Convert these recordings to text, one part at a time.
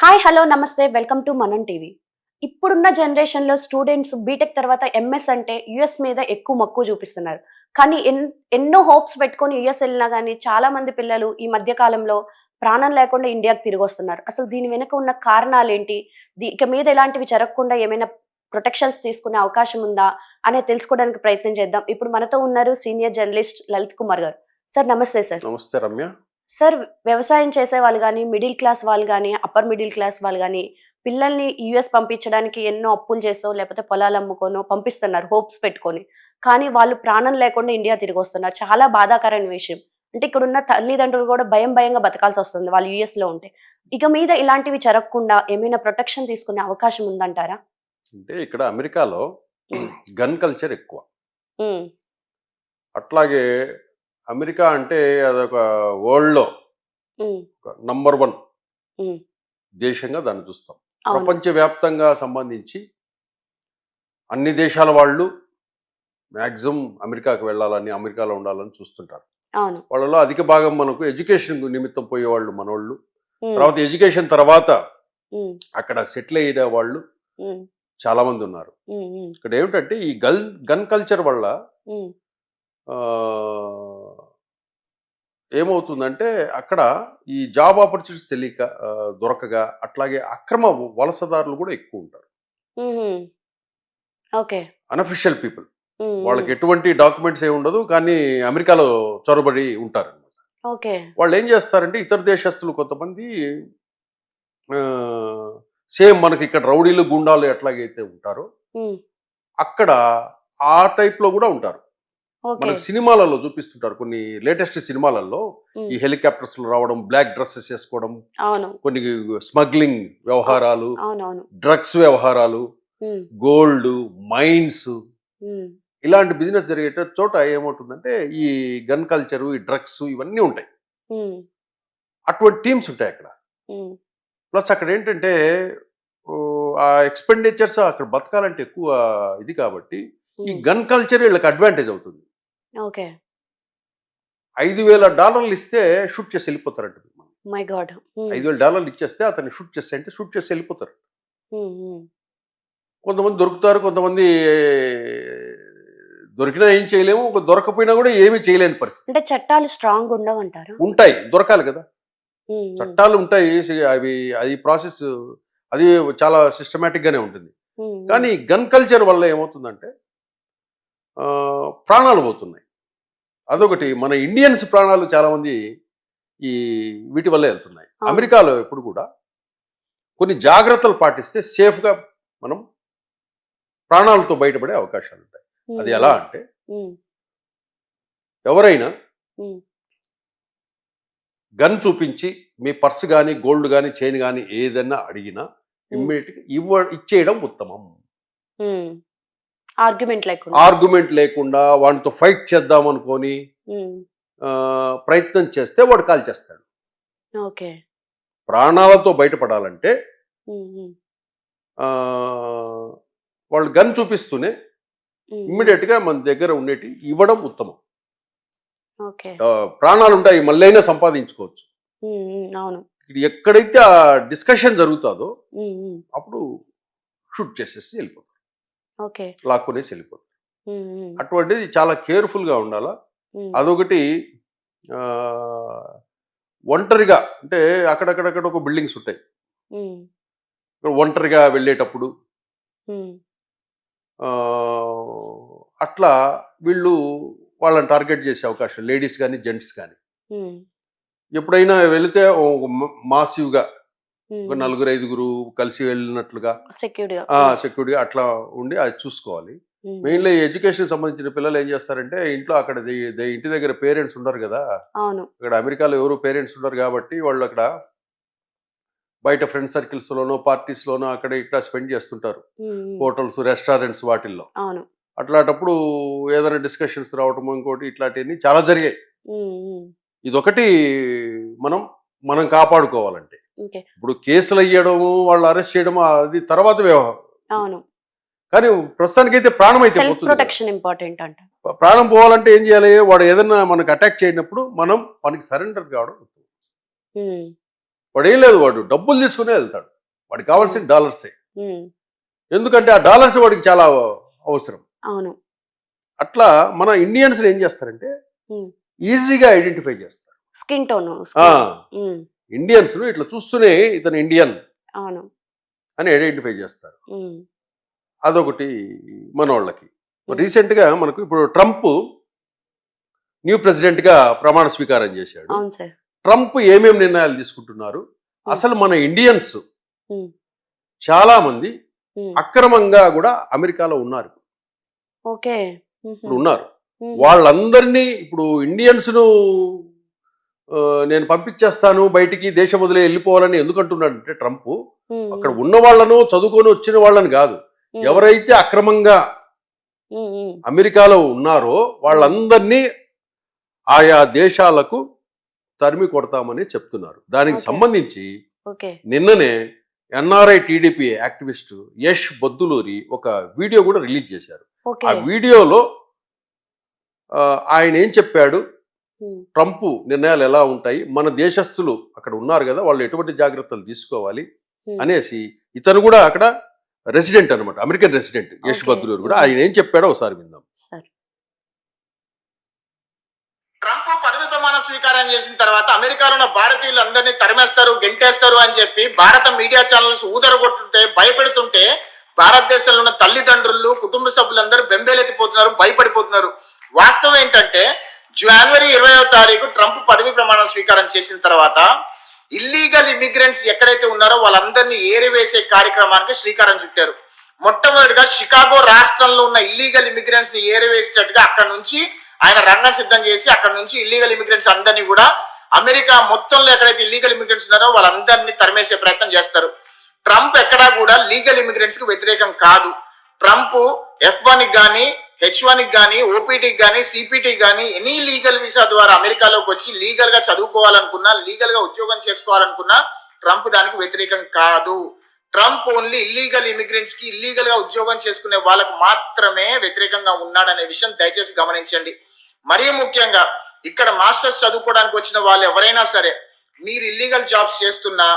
Hi hello నమస్తే welcome to మనం TV ఇప్పుడున్న జనరేషన్లో స్టూడెంట్స్ బీటెక్ తర్వాత ఎంఎస్ అంటే యుఎస్ మీద ఎక్కువ మక్కువ చూపిస్తున్నారు. కానీ ఎన్ ఎన్నో హోప్స్ పెట్టుకొని యుఎస్ వెళ్ళినా కానీ చాలా మంది పిల్లలు ఈ మధ్య కాలంలో ప్రాణం లేకుండా ఇండియాకి తిరిగి వస్తున్నారు. అసలు దీని వెనుక ఉన్న కారణాలు ఏంటి? దీ- ఇక మీద ఎలాంటివి జరగకుండా ఏమైనా ప్రొటెక్షన్స్ తీసుకునే అవకాశం ఉందా? అనేది తెలుసుకోవడానికి ప్రయత్నం చేద్దాం. ఇప్పుడు మనతో ఉన్నారు సీనియర్ జర్నలిస్ట్ లలిత్ కుమార్ గారు. సార్ నమస్తే సార్ నమస్తే రమ్య. సార్ వ్యవసాయం చేసే వాళ్ళు కానీ మిడిల్ క్లాస్ వాళ్ళు కానీ అప్పర్ మిడిల్ క్లాస్ వాళ్ళు కానీ పిల్లల్ని యుఎస్ పంపించడానికి ఎన్నో అప్పులు చేసో లేకపోతే పొలాలు అమ్ముకోనో పంపిస్తున్నారు హోప్స్ పెట్టుకొని. కానీ వాళ్ళు ప్రాణం లేకుండా ఇండియా తిరిగి వస్తున్నారు. చాలా బాధాకరమైన విషయం. అంటే ఇక్కడ ఉన్న తల్లిదండ్రులు కూడా భయం భయంగా బతకాల్సి వస్తుంది వాళ్ళు యుఎస్లో ఉంటే. ఇక మీద ఇలాంటివి జరగకుండా ఏమైనా ప్రొటెక్షన్ తీసుకునే అవకాశం ఉందంటారా? అంటే ఇక్కడ అమెరికాలో గన్ కల్చర్ ఎక్కువ. అట్లాగే అమెరికా అంటే అదొక వరల్డ్లో నంబర్ వన్. దేశంగా దాన్ని చూస్తాం. ప్రపంచవ్యాప్తంగా సంబంధించి అన్ని దేశాల వాళ్ళు మ్యాక్సిమం అమెరికాకు వెళ్ళాలని అమెరికాలో ఉండాలని చూస్తుంటారు. వాళ్ళలో అధిక భాగం మనకు ఎడ్యుకేషన్ నిమిత్తం పోయేవాళ్ళు మనోళ్ళు. తర్వాత ఎడ్యుకేషన్ తర్వాత అక్కడ సెటిల్ అయిన వాళ్ళు చాలా మంది ఉన్నారు. ఇక్కడ ఏమిటంటే ఈ గన్ గన్ కల్చర్ వల్ల ఏమవుతుందంటే అక్కడ ఈ జాబ్ ఆపర్చునిటీస్ తెలియక దొరకగా అట్లాగే అక్రమ వలసదారులు కూడా ఎక్కువ ఉంటారు. ఓకే. Unofficial people. వాళ్ళకి ఎటువంటి డాక్యుమెంట్స్ ఏమి ఉండదు కానీ అమెరికాలో చొరబడి ఉంటారు ఓకే. వాళ్ళు ఏం చేస్తారంటే ఇతర దేశస్తులు కొంతమంది సేమ్ మనకి ఇక్కడ రౌడీలు గుండాలు ఎట్లాగైతే ఉంటారో అక్కడ ఆ టైప్లో కూడా ఉంటారు. మనకు సినిమాలలో చూపిస్తుంటారు. కొన్ని లేటెస్ట్ సినిమాలలో ఈ హెలికాప్టర్స్లో రావడం బ్లాక్ డ్రెస్సెస్ వేసుకోవడం కొన్ని స్మగ్లింగ్ వ్యవహారాలు డ్రగ్స్ వ్యవహారాలు గోల్డ్ మైన్స్ ఇలాంటి బిజినెస్ జరిగే చోట ఏమవుతుందంటే ఈ గన్ కల్చరు ఈ డ్రగ్స్ ఇవన్నీ ఉంటాయి. అటువంటి టీమ్స్ ఉంటాయి అక్కడ. ప్లస్ అక్కడ ఏంటంటే ఆ ఎక్స్పెండిచర్స్ అక్కడ బతకాలంటే ఎక్కువ ఇది కాబట్టి ఈ. గన్ కల్చర్ వీళ్ళకి అడ్వాంటేజ్ అవుతుంది. ఓకే. ఐదు వేల డాలర్లు ఇస్తే షూట్ చేసి వెళ్ళిపోతారంట మై గాడ్. ఐదు వేల డాలర్లు ఇచ్చేస్తే అతన్ని షూట్ చేస్తే అంటే షూట్ చేసి వెళ్ళిపోతారు. కొంతమంది దొరుకుతారు కొంతమంది దొరికినా ఏం చేయలేము ఒక దొరకపోయినా కూడా ఏమీ చేయలేని పరిస్థితి. అంటే చట్టాలు స్ట్రాంగ్ ఉండవంటారా? ఉంటాయి దొరకాలి కదా. చట్టాలు ఉంటాయి అవి అది ప్రాసెస్ అది చాలా సిస్టమేటిక్ గానే ఉంటుంది. కానీ గన్ కల్చర్ వల్ల ఏమవుతుందంటే ప్రాణాలు పోతున్నాయి. అదొకటి. మన ఇండియన్స్ ప్రాణాలు చాలా మంది ఈ వీటి వల్ల వెళ్తున్నాయి. అమెరికాలో ఎప్పుడు కూడా కొన్ని జాగ్రత్తలు పాటిస్తే సేఫ్గా మనం ప్రాణాలతో బయటపడే అవకాశాలు ఉంటాయి. అది ఎలా అంటే ఎవరైనా గన్ చూపించి మీ పర్స్ కానీ గోల్డ్ కానీ చైన్ కానీ ఏదైనా అడిగినా ఇమ్మీడియట్గా ఇవ్వ ఇచ్చేయడం ఉత్తమం. ఆర్గ్యుమెంట్ లేకుండా. ఆర్గ్యుమెంట్ లేకుండా వాడితో ఫైట్ చేద్దాం అనుకొని ఆ, ప్రయత్నం చేస్తే వాడు కాల్ చేస్తాడు. ఓకే. ప్రాణాలతో బయటపడాలంటే ఉమ్, ఆ, వాళ్ళు గన్ చూపిస్తూనే ఇమ్మీడియట్గా మన దగ్గర ఉండేటి ఇవ్వడం ఉత్తమం. ప్రాణాలు ఉంటాయి మళ్ళైనా సంపాదించుకోవచ్చు. ఎక్కడైతే ఆ డిస్కషన్ జరుగుతుందో అప్పుడు షూట్ చేసేసి వెళ్ళిపోతారు ఓకే లాక్కునేసి వెళ్ళిపోతారు ఉమ్, అటువంటిది చాలా కేర్ఫుల్గా ఉండాలా అదొకటి ఒంటరిగా అంటే అక్కడక్కడక్కడ ఒక బిల్డింగ్స్ ఉంటాయి. ఒంటరిగా వెళ్ళేటప్పుడు అట్లా వీళ్ళు వాళ్ళని టార్గెట్ చేసే అవకాశం లేడీస్ కానీ జెంట్స్ కానీ ఎప్పుడైనా వెళితే మాసివ్గా ఒక నలుగురు ఐదుగురు కలిసి వెళ్ళినట్లుగా సెక్యూరిటీ అట్లా ఉండి అది చూసుకోవాలి. మెయిన్లీ ఎడ్యుకేషన్ సంబంధించిన పిల్లలు ఏం చేస్తారంటే ఇంట్లో అక్కడ ఇంటి దగ్గర పేరెంట్స్ ఉండరు కదా. ఇక్కడ అమెరికాలో ఎవరు పేరెంట్స్ ఉండరు కాబట్టి వాళ్ళు అక్కడ బయట ఫ్రెండ్ సర్కిల్స్ లోనో పార్టీస్ లోనో అక్కడ ఇక్కడ స్పెండ్ చేస్తుంటారు. హోటల్స్ రెస్టారెంట్స్ వాటిల్లో. అవును. అట్లాంటప్పుడు ఏదైనా డిస్కషన్స్ రావటం ఇంకోటి ఇట్లాంటివన్నీ చాలా జరిగాయి. ఇదొకటి మనం మనం కాపాడుకోవాలంటే. ఇప్పుడు కేసులు అయ్యడము వాళ్ళు అరెస్ట్ చేయడము అది తర్వాత వ్యవహారం. అవును. కానీ ప్రస్తుతానికైతే ప్రాణం అయితే పోతుంది కదా. ప్రొటెక్షన్ ఇంపార్టెంట్ అంట. ప్రాణం పోవాలంటే ఏం చేయాలి? వాడు ఏదైనా మనకు అటాక్ చేయనప్పుడు మనం మనకి సరెండర్ కావడం వాడు ఏం లేదు వాడు డబ్బులు తీసుకునే వెళ్తాడు. వాడికి కావాల్సిన డాలర్సే. ఎందుకంటే ఆ డాలర్స్ వాడికి చాలా అవసరం. అవును. అట్లా మన ఇండియన్స్ ఏం చేస్తారంటే. ఈజీగా ఐడెంటిఫై చేస్తారు. స్కిన్ టోన్ ఇండియన్స్ ఇట్లా చూస్తూనే ఇతను ఇండియన్. అవును. అని ఐడెంటిఫై చేస్తారు. అదొకటి మనోళ్ళకి. రీసెంట్గా మనకు ఇప్పుడు ట్రంప్ న్యూ ప్రెసిడెంట్గా ప్రమాణ స్వీకారం చేశాడు. ట్రంప్ ఏమేం నిర్ణయాలు తీసుకుంటున్నారు? అసలు మన ఇండియన్స్. చాలా మంది అక్రమంగా కూడా అమెరికాలో ఉన్నారు. ఓకే. ఇప్పుడు ఉన్నారు. వాళ్ళందరినీ ఇప్పుడు ఇండియన్స్ను ఆ, నేను పంపించేస్తాను బయటికి దేశం వదిలే వెళ్ళిపోవాలని ఎందుకు అంటున్నాడంటే ట్రంప్. అక్కడ ఉన్న వాళ్ళను చదువుకొని వచ్చిన వాళ్ళని కాదు. ఎవరైతే అక్రమంగా అమెరికాలో ఉన్నారో వాళ్ళందరినీ ఆయా దేశాలకు తరిమి కొడతామని చెప్తున్నారు. దానికి. సంబంధించి నిన్ననే NRI TDP activist Yash Bodduluri ఒక వీడియో కూడా రిలీజ్ చేశారు. ఆ వీడియోలో ఆయన ఏం చెప్పాడు? ట్రంప్ నిర్ణయాలు ఎలా ఉంటాయి? మన దేశస్థులు అక్కడ ఉన్నారు కదా వాళ్ళు ఎటువంటి జాగ్రత్తలు తీసుకోవాలి? అనేసి ఇతను కూడా అక్కడ రెసిడెంట్ అనమాట అమెరికన్ రెసిడెంట్ యష్. బద్దులూరు కూడా. ఆయన ఏం చెప్పాడో ఒకసారి విందాం. సరే. ట్రంప్ పదవి ప్రమాణ స్వీకారం చేసిన తర్వాత అమెరికాలో ఉన్న భారతీయులు అందరినీ తరిమేస్తారు గెంటేస్తారు అని చెప్పి భారత మీడియా ఛానల్స్ ఊదరగొట్టుంటే భయపెడుతుంటే భారతదేశంలో ఉన్న తల్లిదండ్రులు కుటుంబ సభ్యులందరూ బెంబేలెత్తిపోతున్నారు భయపడిపోతున్నారు. వాస్తవం ఏంటంటే జనవరి ఇరవయో తారీఖు ట్రంప్ పదవి ప్రమాణ స్వీకారం చేసిన తర్వాత ఇల్లీగల్ ఇమిగ్రెంట్స్ ఎక్కడైతే ఉన్నారో వాళ్ళందరినీ ఏరివేసే కార్యక్రమానికి శ్రీకారం చుట్టారు. మొట్టమొదటిగా షికాగో రాష్ట్రంలో ఉన్న ఇల్లీగల్ ఇమిగ్రెంట్స్ని ఏరివేసేటట్టుగా అక్కడ నుంచి ఆయన రంగం సిద్ధం చేసి అక్కడ నుంచి ఇల్లీగల్ ఇమిగ్రెంట్స్ అందరినీ కూడా అమెరికా మొత్తంలో ఎక్కడైతే ఇల్లీగల్ ఇమిగ్రెంట్స్ ఉన్నారో వాళ్ళందరినీ తరిమేసే ప్రయత్నం చేస్తారు. ట్రంప్ ఎక్కడా కూడా లీగల్ ఇమిగ్రెంట్స్కి వ్యతిరేకం కాదు. ట్రంప్ ఎఫ్ వన్ కానీ హెచ్ వన్కి కానీ ఓపీటీకి కానీ సిపిటీ కానీ ఎనీ లీగల్ వీసా ద్వారా అమెరికాలోకి వచ్చి లీగల్గా చదువుకోవాలనుకున్నా లీగల్గా ఉద్యోగం చేసుకోవాలనుకున్నా ట్రంప్ దానికి వ్యతిరేకం కాదు. ట్రంప్ ఓన్లీ ఇల్లీగల్ ఇమిగ్రెంట్స్కి ఇల్లీగల్గా ఉద్యోగం చేసుకునే వాళ్ళకు మాత్రమే వ్యతిరేకంగా ఉన్నాడనే విషయం దయచేసి గమనించండి. మరీ ముఖ్యంగా ఇక్కడ మాస్టర్స్ చదువుకోవడానికి వచ్చిన వాళ్ళు ఎవరైనా సరే మీరు ఇల్లీగల్ జాబ్స్ చేస్తున్నా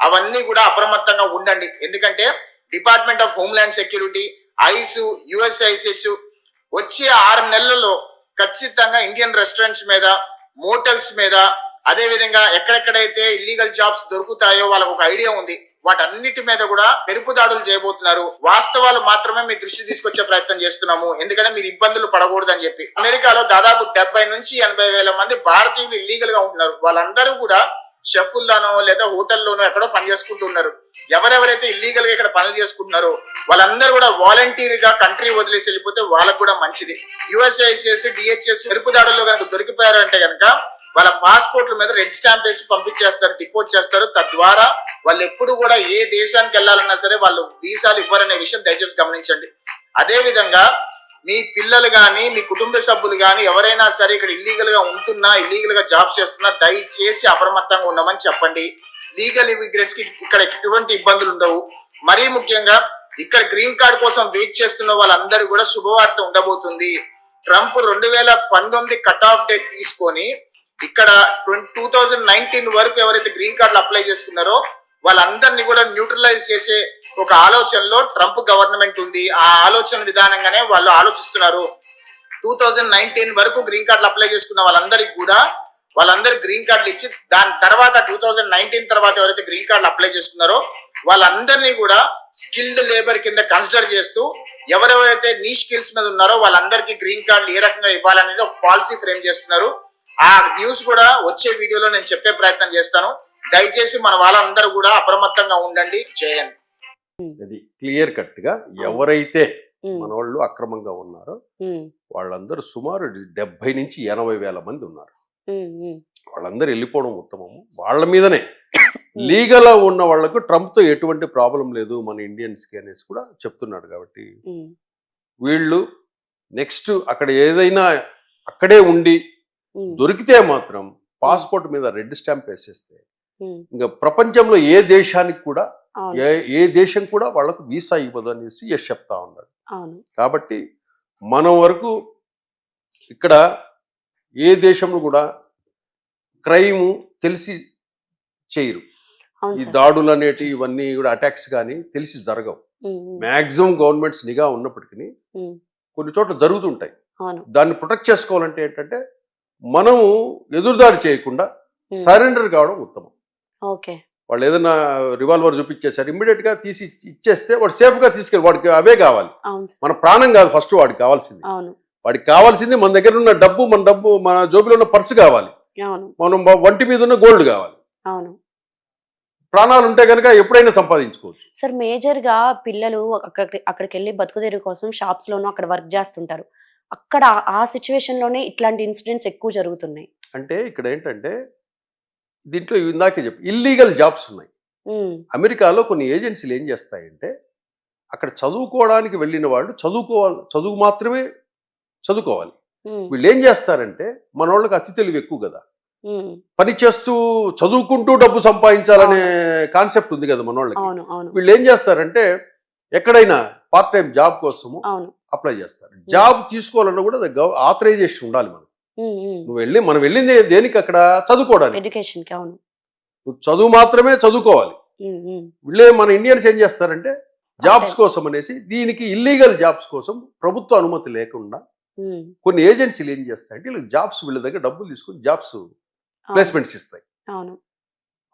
అవన్నీ కూడా అప్రమత్తంగా ఉండండి. ఎందుకంటే department of homeland security ICE USICH వచ్చే ఆరు నెలలలో ఖచ్చితంగా ఇండియన్ రెస్టారెంట్స్ మీద మోటల్స్ మీద అదే విధంగా ఎక్కడెక్కడైతే ఇల్లీగల్ జాబ్స్ దొరుకుతాయో వాళ్ళకు ఒక ఐడియా ఉంది. వాటన్నిటి మీద కూడా మెరుపు దాడులు చేయబోతున్నారు. వాస్తవాలు మాత్రమే మీ దృష్టి తీసుకొచ్చే ప్రయత్నం చేస్తున్నాము. ఎందుకంటే మీరు ఇబ్బందులు పడకూడదు అని చెప్పి. అమెరికాలో దాదాపు డెబ్బై నుంచి ఎనభై వేల మంది భారతీయులు ఇల్లీగల్గా ఉంటున్నారు. వాళ్ళందరూ కూడా షెఫుల్లోనో లేదా హోటల్లోనో ఎక్కడో పనిచేసుకుంటున్నారు ఎవరెవరైతే ఇల్లీగల్గా ఇక్కడ పనులు చేసుకుంటున్నారో వాళ్ళందరూ కూడా వాలంటీర్గా కంట్రీ వదిలేసి వెళ్ళిపోతే వాళ్ళకు కూడా మంచిది. యుఎస్ఐసిఎస్ డిహెచ్ఎస్ మెరుపుదాడుల్లో కనుక దొరికిపోయారు అంటే కనుక వాళ్ళ పాస్పోర్ట్ల మీద రెడ్ స్టాంప్ వేసి పంపించేస్తారు డిపోర్ట్ చేస్తారు. తద్వారా వాళ్ళు ఎప్పుడు కూడా ఏ దేశానికి వెళ్ళాలన్నా సరే వాళ్ళు వీసాలు ఇవ్వరనే విషయం దయచేసి గమనించండి. అదే విధంగా మీ పిల్లలు కానీ మీ కుటుంబ సభ్యులు కానీ ఎవరైనా సరే ఇక్కడ ఇల్లీగల్గా ఉంటున్నా ఇల్లీగల్గా జాబ్ చేస్తున్నా దయచేసి అప్రమత్తంగా ఉండమని చెప్పండి. లీగల్ ఇమిగ్రెంట్స్కి ఇక్కడ ఎటువంటి ఇబ్బందులు ఉండవు. మరీ ముఖ్యంగా ఇక్కడ గ్రీన్ కార్డ్ కోసం వెయిట్ చేస్తున్న వాళ్ళందరూ కూడా శుభవార్త ఉండబోతుంది. ట్రంప్ రెండు వేల పంతొమ్మిది కట్ ఆఫ్ డేట్ తీసుకొని ఇక్కడ టూ థౌజండ్ నైన్టీన్ వరకు ఎవరైతే గ్రీన్ కార్డులు అప్లై చేసుకున్నారో వాళ్ళందరినీ కూడా న్యూట్రలైజ్ చేసే ఒక ఆలోచనలో ట్రంప్ గవర్నమెంట్ ఉంది. ఆ ఆలోచన విధానంగానే వాళ్ళు ఆలోచిస్తున్నారు. టూ థౌజండ్ నైన్టీన్ వరకు గ్రీన్ కార్డులు అప్లై చేసుకున్న వాళ్ళందరికీ కూడా వాళ్ళందరికి గ్రీన్ కార్డులు ఇచ్చి దాని తర్వాత టూ థౌజండ్ నైన్టీన్ తర్వాత ఎవరైతే గ్రీన్ కార్డులు అప్లై చేసుకున్నారో వాళ్ళందరినీ కూడా స్కిల్డ్ లేబర్ కింద కన్సిడర్ చేస్తూ ఎవరెవరైతే నీ స్కిల్స్ మీద ఉన్నారో వాళ్ళందరికీ గ్రీన్ కార్డులు ఏ రకంగా ఇవ్వాలనేది ఒక పాలసీ ఫ్రేమ్ చేస్తున్నారు. ఆ న్యూస్ కూడా వచ్చే వీడియోలో నేను చెప్పే ప్రయత్నం చేస్తాను. దయచేసి మన వాళ్ళందరూ కూడా అప్రమత్తంగా ఉండండి. చేయండి ఇది క్లియర్ కట్గా ఎవరైతే ఉమ్, మన వాళ్ళు అక్రమంగా ఉన్నారో ఉమ్, వాళ్ళందరూ సుమారు డెబ్బై నుంచి ఎనభై వేల మంది ఉన్నారు. వాళ్ళందరూ వెళ్ళిపోవడం ఉత్తమము వాళ్ళ మీదనే. లీగల్ ఉన్న వాళ్ళకు ట్రంప్తో ఎటువంటి ప్రాబ్లం లేదు మన ఇండియన్స్కి అనేసి కూడా చెప్తున్నాడు కాబట్టి వీళ్ళు నెక్స్ట్ అక్కడ ఏదైనా అక్కడే ఉండి దొరికితే మాత్రం పాస్పోర్ట్ మీద రెడ్ స్టాంప్ వేసేస్తే ఇంకా ప్రపంచంలో ఏ దేశానికి కూడా ఏ ఏ దేశం కూడా వాళ్ళకు వీసా ఇవ్వదు అనేసి యశ్ చెప్తా ఉన్నాడు. కాబట్టి మనం వరకు ఇక్కడ ఏ దేశంలో కూడా క్రైము తెలిసి చేయరు. ఈ దాడులు అనేటి ఇవన్నీ కూడా అటాక్స్ కానీ తెలిసి జరగవు. మాక్సిమం గవర్నమెంట్స్ నిఘా ఉన్నప్పటికీ కొన్ని చోట్ల జరుగుతుంటాయి. దాన్ని ప్రొటెక్ట్ చేసుకోవాలంటే ఏంటంటే మనము ఎదురుదాడి చేయకుండా సరెండర్ కావడం ఉత్తమం. ఓకే. వాళ్ళు ఏదైనా రివాల్వర్ చూపించేశారు ఇమ్మీడియట్గా తీసి ఇచ్చేస్తే వాడు సేఫ్గా తీసుకెళ్ళి వాడికి అవే కావాలి. మన ప్రాణం కాదు ఫస్ట్ వాడికి కావాల్సింది. వాడికి కావాల్సింది మన దగ్గర ఉన్న డబ్బు మన డబ్బు మన జోబులో ఉన్న పర్సు కావాలి. అవును. మనం వంటి మీద ఉన్న గోల్డ్ కావాలి. అవును. ప్రాణాలు ఉంటే కనుక ఎప్పుడైనా సంపాదించుకోవచ్చు. సార్ మేజర్గా పిల్లలు అక్కడికి అక్కడికి వెళ్ళి బతుకు తెరువు కోసం షాప్స్ లోనూ అక్కడ వర్క్ చేస్తుంటారు. అక్కడ ఆ సిచ్యువేషన్లోనే ఇట్లాంటి ఇన్సిడెంట్స్ ఎక్కువ జరుగుతున్నాయి. అంటే ఇక్కడ ఏంటంటే దీంట్లో ఇందాకే చెప్పి ఇల్లీగల్ జాబ్స్ ఉన్నాయి. అమెరికాలో కొన్ని ఏజెన్సీలు ఏం చేస్తాయంటే అక్కడ చదువుకోవడానికి వెళ్ళిన వాళ్ళు చదువుకోవాలి చదువు మాత్రమే చదువుకోవాలి. వీళ్ళు ఏం చేస్తారంటే మన వాళ్ళకి అతి తెలివి ఎక్కువ కదా. పని చేస్తూ చదువుకుంటూ డబ్బు సంపాదించాలనే కాన్సెప్ట్ ఉంది కదా మన వాళ్ళకి వీళ్ళు ఏం చేస్తారంటే ఎక్కడైనా పార్ట్ టైం జాబ్ కోసము అప్లై చేస్తారు. జాబ్ తీసుకోవాలన్నా కూడా ఆథరైజేషన్ ఉండాలి మనం. నువ్వు వెళ్ళి మనం వెళ్ళింది దేనికి అక్కడ? చదువుకోవడానికి. అవును. నువ్వు చదువు మాత్రమే చదువుకోవాలి. వీళ్ళే మన ఇండియన్స్ ఏం చేస్తారంటే జాబ్స్. కోసం అనేసి దీనికి ఇల్లీగల్ జాబ్స్ కోసం ప్రభుత్వ అనుమతి లేకుండా కొన్ని ఏజెన్సీలు ఏం చేస్తాయంటే వీళ్ళకి జాబ్స్ వీళ్ళ దగ్గర డబ్బులు తీసుకొని జాబ్స్ ప్లేస్మెంట్స్ ఇస్తాయి.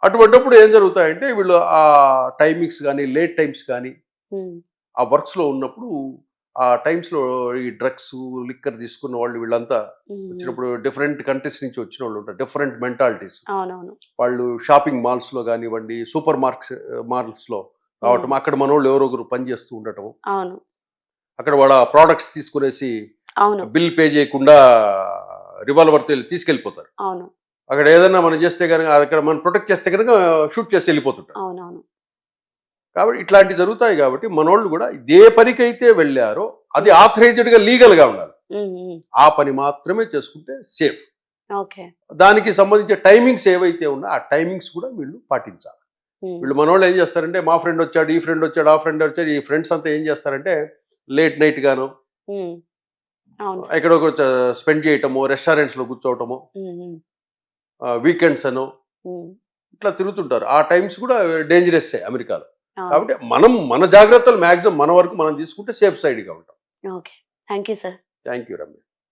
అటువంటిప్పుడు ఏం జరుగుతాయంటే వీళ్ళు ఆ టైమింగ్స్ కానీ లేట్ టైమ్స్ కానీ ఆ వర్క్స్లో ఉన్నప్పుడు ఆ టైమ్స్లో ఈ డ్రగ్స్ లిక్కర్ తీసుకున్న వాళ్ళు వీళ్ళంతా వచ్చినప్పుడు డిఫరెంట్ కంట్రీస్ నుంచి వచ్చిన వాళ్ళు ఉంటారు. Different mentalities. వాళ్ళు షాపింగ్ మాల్స్లో కానివ్వండి సూపర్ మార్క్స్ మాల్స్లో రావటం అక్కడ మన వాళ్ళు ఎవరో ఒకరు పని చేస్తూ ఉండటం. అక్కడ వాళ్ళ ప్రోడక్ట్స్ తీసుకునేసి అవును. బిల్ పే చేయకుండా రివాల్వర్ తీసుకెళ్ళిపోతారు. అవును. అక్కడ ఏదైనా మనం చేస్తే కనుక అక్కడ మనం ప్రొటెక్ట్ చేస్తే కనుక షూట్ చేసి వెళ్ళిపోతుంటారు. అవునవును. కాబట్టి ఇట్లాంటివి జరుగుతాయి కాబట్టి మనోళ్ళు కూడా ఏ పనికైతే వెళ్ళారో అది ఆథరైజ్డ్గా లీగల్గా ఉండాలి. ఉమ్, ఉమ్, ఆ పని మాత్రమే చేసుకుంటే సేఫ్. ఓకే. దానికి సంబంధించిన టైమింగ్స్ ఏవైతే ఉన్నాయో ఆ టైమింగ్స్ కూడా వీళ్ళు పాటించాలి. వీళ్ళు మనోళ్ళు ఏం చేస్తారంటే మా ఫ్రెండ్ వచ్చాడు ఈ ఫ్రెండ్ వచ్చాడు ఆ ఫ్రెండ్ వచ్చాడు ఈ ఫ్రెండ్స్ అంతా ఏం చేస్తారంటే లేట్ నైట్ గాను. ఎక్కడో స్పెండ్ చేయటము రెస్టారెంట్స్లో కూర్చోవటము ఉమ్, ఉమ్, వీకెండ్స్ అను ఇట్లా తిరుగుతుంటారు. ఆ టైమ్స్ కూడా డేంజరస్ అమెరికాలో. కాబట్టి మనం మన జాగ్రత్తలు మ్యాక్సిమం మన వరకు మనం తీసుకుంటే సేఫ్ సైడ్గా ఉంటాం. Okay. Thank you sir. Thank you Ramya